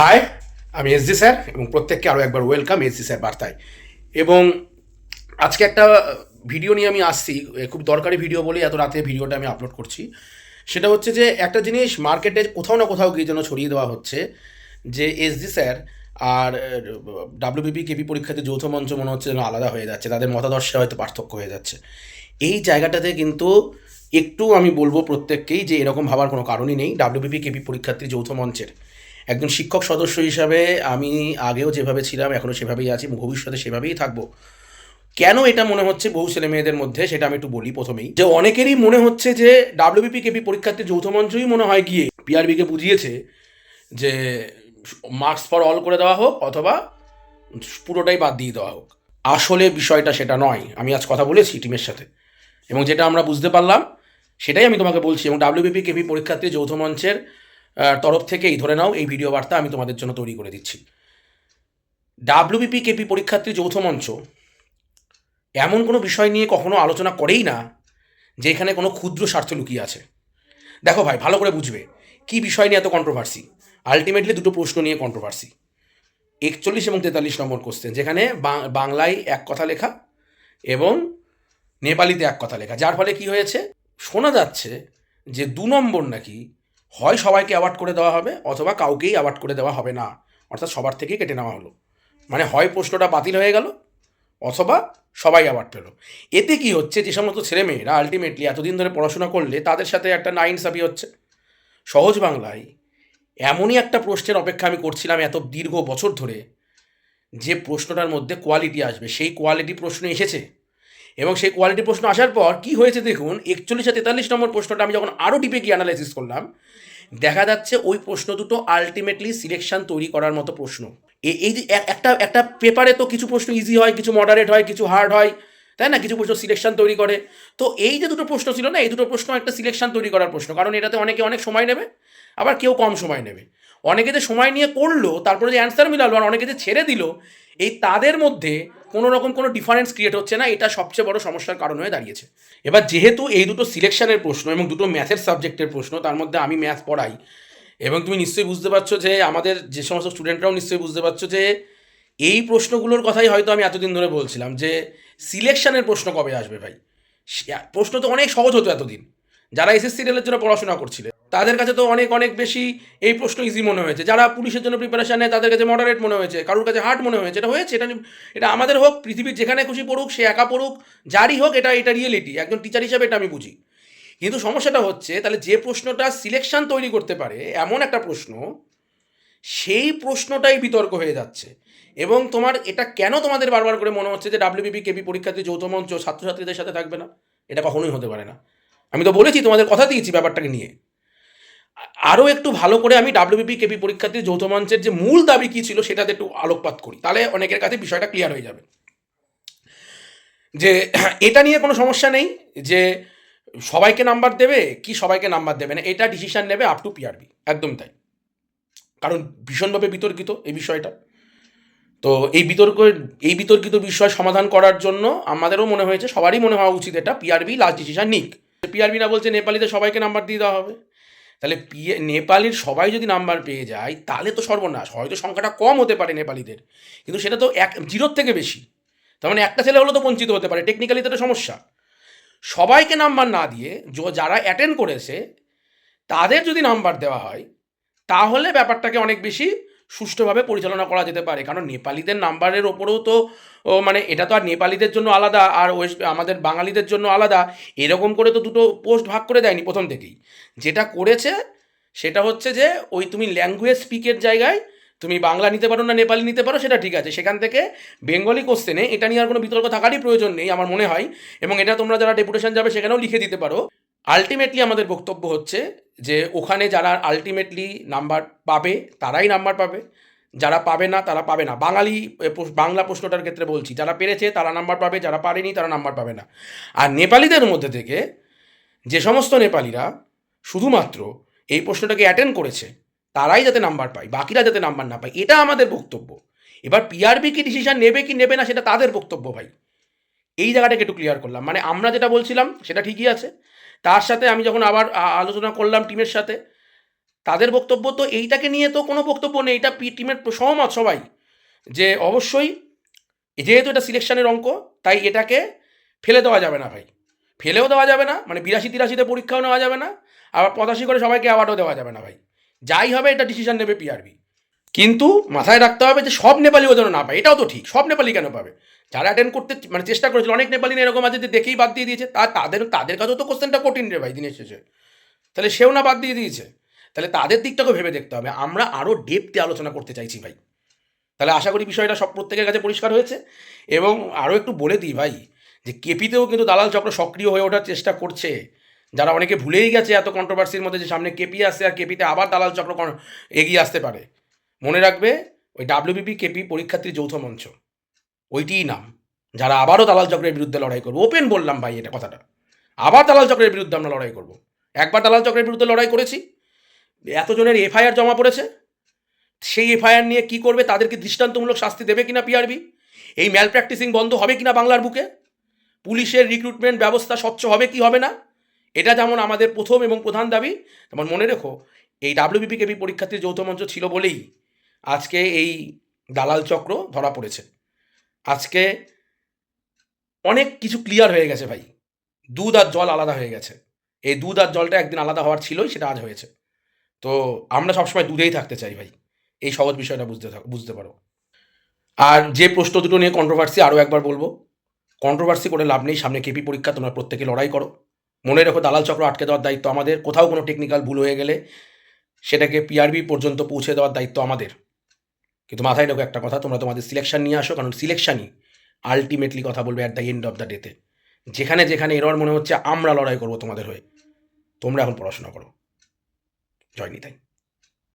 High আমি SG sir এবং প্রত্যেককে আরও একবার ওয়েলকাম এস এসজি স্যার বার্তায়। এবং আজকে একটা ভিডিও নিয়ে আমি আসছি খুব দরকারি ভিডিও বলে এত রাতে ভিডিওটা আমি আপলোড করছি। সেটা হচ্ছে যে একটা জিনিস মার্কেটে কোথাও না কোথাও গিয়ে যেন ছড়িয়ে দেওয়া হচ্ছে যে এসজি স্যার আর ডাব্লিউবিপি কেপি পরীক্ষাতে যৌথ মঞ্চ মনে হচ্ছে যেন আলাদা হয়ে যাচ্ছে, তাদের মতাদর্শে হয়তো পার্থক্য হয়ে যাচ্ছে। এই জায়গাটাতে কিন্তু একটু আমি বলব প্রত্যেককেই যে এরকম ভাবার কোনো কারণই নেই ডাব্লিউবিপি কেপি পরীক্ষার্থী যৌথ মঞ্চের। একজন শিক্ষক সদস্য হিসাবে আমি আগেও যেভাবে ছিলাম এখনও সেভাবেই আছি ভবিষ্যতে সেভাবেই থাকব। কেন এটা মনে হচ্ছে বহু ছেলে মেয়েদের মধ্যে, সেটা আমি একটু বলি প্রথমেই। যে অনেকেরই মনে হচ্ছে যে ডাব্লিউবিপি কেপি পরীক্ষার্থী যৌথ মঞ্চই মনে হয় গিয়ে পিআরবিকে বুঝিয়েছে যে মার্কস ফর অল করে দেওয়া হোক অথবা পুরোটাই বাদ দিয়ে দেওয়া হোক। আসলে বিষয়টা সেটা নয়, আমি আজ কথা বলেছি টিমের সাথে। এবং যেটা আমরা বুঝতে পারলাম, সেটাই আমি তোমাকে বলছি এবং ডাব্লিউবিপি কেপি পরীক্ষার্থী যৌথ মঞ্চের তরফ থেকেই ধরে নাও, এই ভিডিও বার্তা আমি তোমাদের জন্য তৈরি করে দিচ্ছি। ডাব্লিউবিপি কেপি পরীক্ষার্থী যৌথ মঞ্চ, এমন কোনো বিষয় নিয়ে কখনো আলোচনা করেই না, যে এখানে কোনো ক্ষুদ্র স্বার্থ লুকিয়ে আছে। দেখো ভাই, ভালো করে বুঝবে, কি বিষয় নিয়ে এত কন্ট্রোভার্সি আলটিমেটলি দুটো প্রশ্ন নিয়ে কন্ট্রোভার্সি একচল্লিশ এবং তেতাল্লিশ নম্বর কোশ্চেন যেখানে বাংলায় এক কথা লেখা এবং নেপালিতে এক কথা লেখা। যার ফলে কি হয়েছে? শোনা যাচ্ছে যে দু নম্বর নাকি হয় সবাইকে অ্যাওয়ার্ড করে দেওয়া হবে অথবা কাউকেই অ্যাওয়ার্ড করে দেওয়া হবে না। অর্থাৎ সবার থেকেই কেটে নেওয়া হলো। মানে হয় প্রশ্নটা বাতিল হয়ে গেল অথবা সবাই অ্যাওয়ার্ড পেল। এতে কি হচ্ছে যে সমস্ত ছেলেমেয়েরা আলটিমেটলি এতদিন ধরে পড়াশোনা করলে তাদের সাথে একটা নাইন সাবি হচ্ছে। সহজ বাংলায় এমনই একটা প্রশ্নের অপেক্ষা আমি করছিলাম এত দীর্ঘ বছর ধরে যে প্রশ্নটার মধ্যে কোয়ালিটি আসবে। সেই কোয়ালিটি প্রশ্ন এসেছে। এবং সেই কোয়ালিটি প্রশ্ন আসার পর কি হয়েছে দেখুন, একচল্লিশ তেতাল্লিশ নম্বর প্রশ্নটা আমি যখন আরও ডিপে গিয়ে অ্যানালাইসিস করলাম, দেখা যাচ্ছে ওই প্রশ্ন দুটো আলটিমেটলি সিলেকশন তৈরি করার মতো প্রশ্ন। এই যে একটা একটা পেপারে তো কিছু প্রশ্ন ইজি হয়, কিছু মডারেট হয়, কিছু হার্ড হয়, তাই না? কিছু প্রশ্ন সিলেকশন তৈরি করে। তো এই যে দুটো প্রশ্ন ছিল না, এই দুটো প্রশ্ন একটা সিলেকশন তৈরি করার প্রশ্ন, কারণ এটাতে অনেকে অনেক সময় নেবে, আবার কেউ কম সময় নেবে। অনেকে যে সময় নিয়ে করল, তারপরে যে অ্যান্সার মিলালো আর অনেকে যে ছেড়ে দিল, এই তাদের মধ্যে কোনো রকম কোনো ডিফারেন্স ক্রিয়েট হচ্ছে না, এটা সবচেয়ে বড় সমস্যার কারণ হয়ে দাঁড়িয়েছে। এবার যেহেতু এই দুটো সিলেকশনের প্রশ্ন এবং দুটো ম্যাথের সাবজেক্টের প্রশ্ন, তার মধ্যে আমি ম্যাথ পড়াই, এবং তুমি নিশ্চয়ই বুঝতে পারছ যে আমাদের যে সমস্ত স্টুডেন্টরাও নিশ্চয়ই বুঝতে পারছ যে এই প্রশ্নগুলোর কথাই হয়তো আমি এতদিন ধরে বলছিলাম যে সিলেকশনের প্রশ্ন কবে আসবে ভাই? প্রশ্ন তো অনেক সহজ হতো এতদিন। যারা এসএসসি রেলের জন্য পড়াশোনা করছিলে তাদের কাছে তো অনেক অনেক বেশি এই প্রশ্ন ইজি মনে হয়েছে। যারা পুলিশের জন্য প্রিপারেশন নেয়, তাদের কাছে মডারেট মনে হয়েছে, কারোর কাছে হার্ড মনে হয়েছে। এটা হয়েছে, এটা এটা আমাদের হোক, পৃথিবীর যেখানে খুশি পড়ুক, সে একা পড়ুক, যারই হোক, এটা এটা রিয়েলিটি একজন টিচার হিসাবে এটা আমি বুঝি। কিন্তু সমস্যাটা হচ্ছে, তাহলে যে প্রশ্নটা সিলেকশন তৈরি করতে পারে, এমন একটা প্রশ্ন, সেই প্রশ্নটাই বিতর্ক হয়ে যাচ্ছে। এবং তোমার এটা কেন তোমাদের বারবার করে মনে হচ্ছে যে ডাব্লিউবিপি কেপি পরীক্ষার্থী, যৌথ মঞ্চ, ছাত্রছাত্রীদের সাথে থাকবে না? এটা কখনোই হতে পারে না। আমি তো বলেছি, তোমাদের কথা দিয়েছি ব্যাপারটাকে নিয়ে। আরও একটু ভালো করে আমি ডাব্লিউবিপি কেপি পরীক্ষার্থী যৌথ মঞ্চের যে মূল দাবি কী ছিল সেটাতে একটু আলোকপাত করি। তাহলে অনেকের কাছে বিষয়টা ক্লিয়ার হয়ে যাবে। যে এটা নিয়ে কোনো সমস্যা নেই যে সবাইকে নাম্বার দেবে কি সবাইকে নাম্বার দেবে না, এটা ডিসিশন নেবে আপ টু পিআরবি একদম তাই। কারণ ভীষণভাবে বিতর্কিত এই বিষয়টা। তো এই বিতর্ক, এই বিতর্কিত বিষয় সমাধান করার জন্য আমাদেরও মনে হয়েছে, সবারই মনে হওয়া উচিত এটা পিআরবি লাস্ট ডিসিশন নিক। পিআরবি না বলছে নেপালিতে সবাইকে নাম্বার দিয়ে দেওয়া হবে। তাহলে পিএ নেপালির সবাই যদি নাম্বার পেয়ে যায়, তাহলে তো সর্বনাশ। হয়তো সংখ্যাটা কম হতে পারে নেপালিদের। কিন্তু সেটা তো এক, জিরোর থেকে বেশি। তার মানে একটা ছেলে হলেও তো বঞ্চিত হতে পারে। টেকনিক্যালি তো একটা সমস্যা। সবাইকে নাম্বার না দিয়ে যারা অ্যাটেন্ড করেছে, তাদের যদি নাম্বার দেওয়া হয়, তাহলে ব্যাপারটাকে অনেক বেশি সুষ্ঠুভাবে পরিচালনা করা যেতে পারে। কারণ নেপালিদের নাম্বারের ওপরেও তো মানে এটা তো আর নেপালিদের জন্য আলাদা আর ওয়েস্ট, আমাদের বাঙালিদের জন্য আলাদা। এরকম করে তো দুটো পোস্ট ভাগ করে দেয়নি প্রথম থেকেই। যেটা করেছে সেটা হচ্ছে যে, ওই তুমি ল্যাঙ্গুয়েজ স্পিকের জায়গায় তুমি বাংলা নিতে পারো না নেপালি নিতে পারো, সেটা ঠিক আছে। সেখান থেকে বেঙ্গলি কোশ্চেনে এটা নিয়ে আর কোনো বিতর্ক থাকারই প্রয়োজন নেই, আমার মনে হয়। এবং এটা তোমরা যারা ডেপুটেশন যাবে সেখানেও লিখে দিতে পারো। আলটিমেটলি আমাদের বক্তব্য হচ্ছে যে ওখানে যারা আলটিমেটলি নাম্বার পাবে, তারাই নাম্বার পাবে। যারা পাবে না, তারা পাবে না। বাঙালি বাংলা প্রশ্নটার ক্ষেত্রে বলছি, যারা পেরেছে তারা নাম্বার পাবে, যারা পারেনি তারা নাম্বার পাবে না। আর নেপালিদের মধ্যে থেকে যে সমস্ত নেপালিরা শুধুমাত্র এই প্রশ্নটাকে অ্যাটেন্ড করেছে, তারাই যাতে নাম্বার পায়, বাকিরা যাতে নাম্বার না পায়, এটা আমাদের বক্তব্য। এবার পিআরবি কি ডিসিশন নেবে কি নেবে না সেটা তাদের বক্তব্য ভাই। এই জায়গাটাকে একটু ক্লিয়ার করলাম। মানে আমরা যেটা বলছিলাম সেটা ঠিকই আছে। তার সাথে আমি যখন আবার আলোচনা করলাম টিমের সাথে, তাদের বক্তব্য তো এইটাকে নিয়ে তো কোনো বক্তব্য নেই, এটা পি, টিমের সহমত সবাই, যে অবশ্যই যেহেতু এটা সিলেকশনের অঙ্ক, তাই এটাকে ফেলে দেওয়া যাবে না ভাই। ফেলেও দেওয়া যাবে না মানে বিরাশি তিরাশিতে পরীক্ষাও নেওয়া যাবে না, আবার পঁচাশি করে সবাইকে অ্যাওয়ার্ডও দেওয়া যাবে না ভাই। যাই হবে, এটা ডিসিশন নেবে পিআরবি কিন্তু মাথায় রাখতে হবে যে সব নেপালিও যেন না পায়। এটাও তো ঠিক, সব নেপালি কেন পাবে? যারা অ্যাটেন্ড করতে মানে চেষ্টা করেছিল, অনেক নেপালি এরকম আছে যে দেখেই বাদ দিয়ে দিয়েছে, তা তাদের তাদের কাছেও তো কোশ্চেনটা কঠিন রে ভাই দিনের শেষে। তাহলে সেও না বাদ দিয়ে দিয়েছে। তাহলে তাদের দিকটাকে ভেবে দেখতে হবে। আমরা আরও ডেপতে আলোচনা করতে চাইছি ভাই। তাহলে আশা করি বিষয়টা সব প্রত্যেকের কাছে পরিষ্কার হয়েছে। এবং আরও একটু বলে দিই ভাই, যে কেপিতেও কিন্তু দালাল চক্র সক্রিয় হয়ে ওঠার চেষ্টা করছে। যারা অনেকে ভুলেই গেছে এত কন্ট্রোভার্সির মধ্যে যে সামনে কেপি আসছে আর কেপিতে আবার দালাল চক্র এগিয়ে আসতে পারে। মনে রাখবে, ওই ডাব্লিউবিপি কেপি পরীক্ষার্থীর যৌথ মঞ্চ। ওইটিই নাম। যারা আবারও দালাল চক্রের বিরুদ্ধে লড়াই করব। ওপেন বললাম ভাই এটা কথাটা। আবার দালাল চক্রের বিরুদ্ধে আমরা লড়াই করব। একবার দালাল চক্রের বিরুদ্ধে লড়াই করেছি। এতজনের এফআইআর জমা পড়েছে। সেই এফআইআর নিয়ে কি করবে? তাদেরকে দৃষ্টান্তমূলক শাস্তি দেবে কিনা পিআরবি এই ম্যাল প্র্যাকটিসিং বন্ধ হবে কিনা বাংলার বুকে? পুলিশের রিক্রুটমেন্ট ব্যবস্থা স্বচ্ছ হবে কি হবে না? এটা যেমন আমাদের প্রথম এবং প্রধান দাবি, তেমন মনে রেখো, এই ডাব্লিউবিপি কেপি পরীক্ষার্থীর যৌথ মঞ্চ ছিল বলেই আজকে এই দালাল চক্র ধরা পড়েছে। আজকে অনেক কিছু ক্লিয়ার হয়ে গেছে ভাই। দুধ আর জল আলাদা হয়ে গেছে। এই দুধ আর জলটা একদিন আলাদা হওয়ার ছিলই, সেটা আজ হয়েছে। তো আমরা সবসময় দুধেই থাকতে চাই ভাই। এই সহজ বিষয়টা বুঝতে বুঝতে পারো। আর যে প্রশ্ন দুটো নিয়ে কন্ট্রোভার্সি আরও একবার বলব। কন্ট্রোভার্সি করে লাভ নেই, সামনে কেপি পরীক্ষা, তোমরা প্রত্যেকে লড়াই করো। মনে রেখো, দালাল চক্র আটকে দেওয়ার দায়িত্ব আমাদের। কোথাও কোনো টেকনিক্যাল ভুল হয়ে গেলে সেটাকে পিআরবি পর্যন্ত পৌঁছে দেওয়ার দায়িত্ব আমাদের। কিন্তু মাথায় রেখো একটা কথা, তোমরা তোমাদের সিলেকশান নিয়ে আসো, কারণ সিলেকশানই আলটিমেটলি কথা বলবে at the end of the ডেতে যেখানে যেখানে এরর মনে হচ্ছে, আমরা লড়াই করব তোমাদের হয়ে। তোমরা এখন পড়াশোনা করো। জয় নিতাই।